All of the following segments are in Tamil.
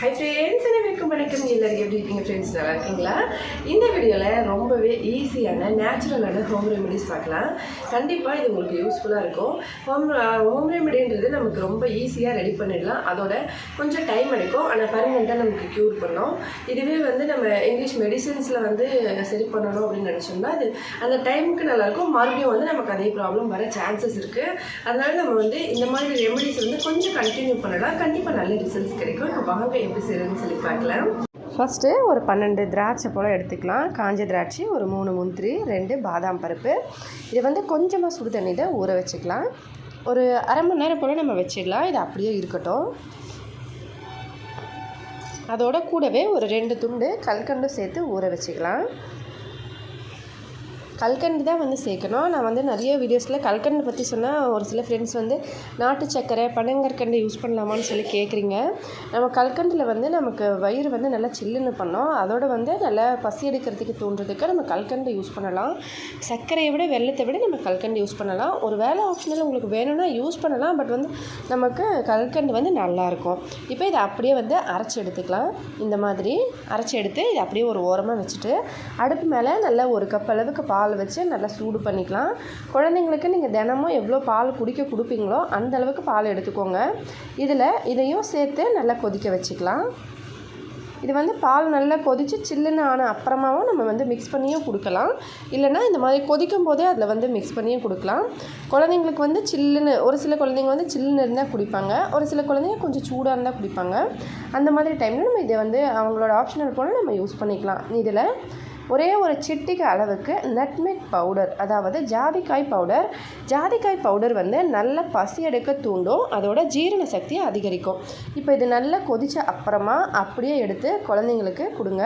ஹை ஃப்ரெண்ட்ஸ் அனைவருக்கும் வணக்கம். எல்லாரும் எப்படி இருக்கீங்க ஃப்ரெண்ட்ஸ் நல்லா இருக்கீங்களா? இந்த வீடியோவில் ரொம்பவே ஈஸியான நேச்சுரலான ஹோம் ரெமெடிஸ் பார்க்கலாம். கண்டிப்பாக இது உங்களுக்கு யூஸ்ஃபுல்லாக இருக்கும். ஹோம் ஹோம் ரெமெடின்றது நமக்கு ரொம்ப ஈஸியாக ரெடி பண்ணிடலாம். அதோட கொஞ்சம் டைம் எடுக்கும். ஆனால் பர்மனெண்ட்டாக நமக்கு க்யூர் பண்ணோம். இதுவே வந்து நம்ம இங்கிலீஷ் மெடிசின்ஸில் வந்து சரி பண்ணணும் அப்படின்னு நினச்சோம்னா அது அந்த டைமுக்கு நல்லாயிருக்கும் மறுபடியும் வந்து நமக்கு அதே ப்ராப்ளம் வர சான்சஸ் இருக்குது அதனால் நம்ம வந்து இந்த மாதிரி ரெமெடிஸ் வந்து கொஞ்சம் கண்டினியூ பண்ணலாம். கண்டிப்பாக நல்ல ரிசல்ட்ஸ் கிடைக்கும். இப்போ வாங்க எப்படி செய்யறதுன்னு சொல்லி பார்க்கலாம். ஃபஸ்ட்டு ஒரு பன்னெண்டு திராட்சை போல் எடுத்துக்கலாம். காஞ்ச திராட்சை ஒரு மூணு முந்திரி ரெண்டு பாதாம் பருப்பு. இதை வந்து கொஞ்சமாக சுடு தண்ணியில் ஊற வச்சுக்கலாம். ஒரு அரை மணி நேரம் போல் நம்ம வச்சிடலாம். இது அப்படியே இருக்கட்டும். அதோட கூடவே ஒரு ரெண்டு துண்டு கல்கண்டும் சேர்த்து ஊற வச்சுக்கலாம். கல்கண்டு தான் வந்து சேர்க்கணும். நான் வந்து நிறைய வீடியோஸில் கல்கண்டு பற்றி சொன்னால் ஒரு சில ஃப்ரெண்ட்ஸ் வந்து நாட்டு சக்கரை பனங்கற்கண்டு யூஸ் பண்ணலாமான்னு சொல்லி கேட்குறீங்க நம்ம கல்கண்டில் வந்து நமக்கு வயிறு வந்து நல்லா சில்லுன்னு பண்ணோம். அதோடு வந்து நல்லா பசி எடுக்கிறதுக்கு தோன்றதுக்கு நம்ம கல்கண்டு யூஸ் பண்ணலாம். சர்க்கரையை விட வெள்ளத்தை விட நம்ம கல்கண்டு யூஸ் பண்ணலாம். ஒரு வேலை ஆப்ஷனில் உங்களுக்கு வேணும்னா யூஸ் பண்ணலாம். பட் வந்து நமக்கு கல்கண்டு வந்து நல்லாயிருக்கும் இப்போ இதை அப்படியே வந்து அரைச்சி எடுத்துக்கலாம். இந்த மாதிரி அரைச்சி எடுத்து இதை அப்படியே ஒரு ஓரமாக வச்சுட்டு அடுப்பு மேலே நல்லா ஒரு கப் அளவுக்கு பால் வச்சு நல்லா சூடு பண்ணிக்கலாம். குழந்தைங்களுக்கு நீங்கள் தினமும் எவ்வளோ பால் குடிக்க கொடுப்பீங்களோ அந்த அளவுக்கு பால் எடுத்துக்கோங்க. இதில் இதையும் சேர்த்து நல்லா கொதிக்க வச்சுக்கலாம். இது வந்து பால் நல்லா கொதித்து சில்லுன்னு ஆன அப்புறமாவும் நம்ம வந்து மிக்ஸ் பண்ணியும் கொடுக்கலாம். இல்லைனா இந்த மாதிரி கொதிக்கும் போதே அதில் வந்து மிக்ஸ் பண்ணியும் கொடுக்கலாம். குழந்தைங்களுக்கு வந்து சில்லுன்னு ஒரு சில குழந்தைங்க வந்து சில்லுன்னு இருந்தால் குடிப்பாங்க. ஒரு சில குழந்தைங்க கொஞ்சம் சூடாக இருந்தால் குடிப்பாங்க. அந்த மாதிரி டைமில் நம்ம இதை வந்து அவங்களோட ஆப்ஷனல் போல் நம்ம யூஸ் பண்ணிக்கலாம். இதில் ஒரே ஒரு சிட்டிக்கு அளவுக்கு நட்மெக் பவுடர் அதாவது ஜாதிக்காய் பவுடர். ஜாதிக்காய் பவுடர் வந்து நல்ல பசி எடுக்க தூண்டும் அதோட ஜீரண சக்தியை அதிகரிக்கும். இப்போ இது நல்லா கொதித்த அப்புறமா அப்படியே எடுத்து குழந்தைங்களுக்கு கொடுங்க.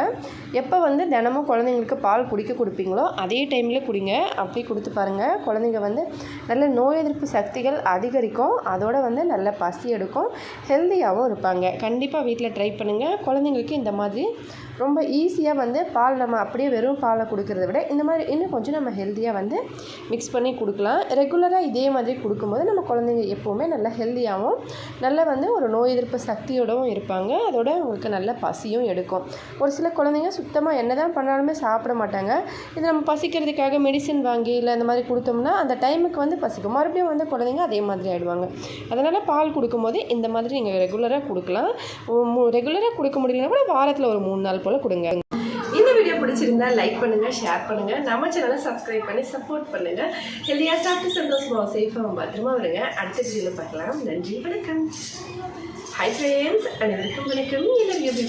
எப்போ வந்து தினமும் குழந்தைங்களுக்கு பால் குடிக்க கொடுப்பீங்களோ அதே டைமில் குடிங்க. அப்படி கொடுத்து பாருங்கள் குழந்தைங்க வந்து நல்ல நோய் எதிர்ப்பு சக்திகள் அதிகரிக்கும். அதோட வந்து நல்ல பசி எடுக்கும். ஹெல்த்தியாகவும் இருப்பாங்க. கண்டிப்பாக வீட்டில் ட்ரை பண்ணுங்கள் குழந்தைங்களுக்கு இந்த மாதிரி ரொம்ப ஈஸியாக வந்து பால் நம்ம அப்படியே வெறும் பாலை கொடுக்கறத விட இந்த மாதிரி இன்னும் கொஞ்சம் நம்ம ஹெல்த்தியாக வந்து மிக்ஸ் பண்ணி கொடுக்கலாம். ரெகுலராக இதே மாதிரி கொடுக்கும்போது நம்ம குழந்தைங்க எப்போவுமே நல்லா ஹெல்த்தியாகவும் நல்ல வந்து ஒரு நோய் எதிர்ப்பு சக்தியோடவும் இருப்பாங்க. அதோட அவங்களுக்கு நல்ல பசியும் எடுக்கும். ஒரு சில குழந்தைங்க சுத்தமாக என்ன தான் பண்ணாலுமே சாப்பிட மாட்டாங்க. இது நம்ம பசிக்கிறதுக்காக மெடிசின் வாங்கி இல்லை அந்த மாதிரி கொடுத்தோம்னா அந்த டைமுக்கு வந்து பசிக்கும். மறுபடியும் வந்து குழந்தைங்க அதே மாதிரி ஆகிடுவாங்க அதனால் பால் கொடுக்கும்போது இந்த மாதிரி நீங்கள் ரெகுலராக கொடுக்கலாம். ரெகுலராக கொடுக்க முடியலன்னா கூட வாரத்தில் ஒரு மூணு நாள் போல் கொடுங்க. பிடிச்சிருந்தா லைக் பண்ணுங்க ஷேர் பண்ணுங்க. நம்ம சேனலை சப்ஸ்கிரைப் பண்ணி சப்போர்ட் பண்ணுங்க. ஹெல்தியாக சாப்பிட்டு சந்தோஷமா சேஃபாக பத்திரமா வருங்க அடுத்த வீடியோவில் பார்க்கலாம். நன்றி வணக்கம். ஹை ஃப்ரெண்ட்ஸ் அனைவருக்கும் வணக்கம். எல்லாரும் எப்படி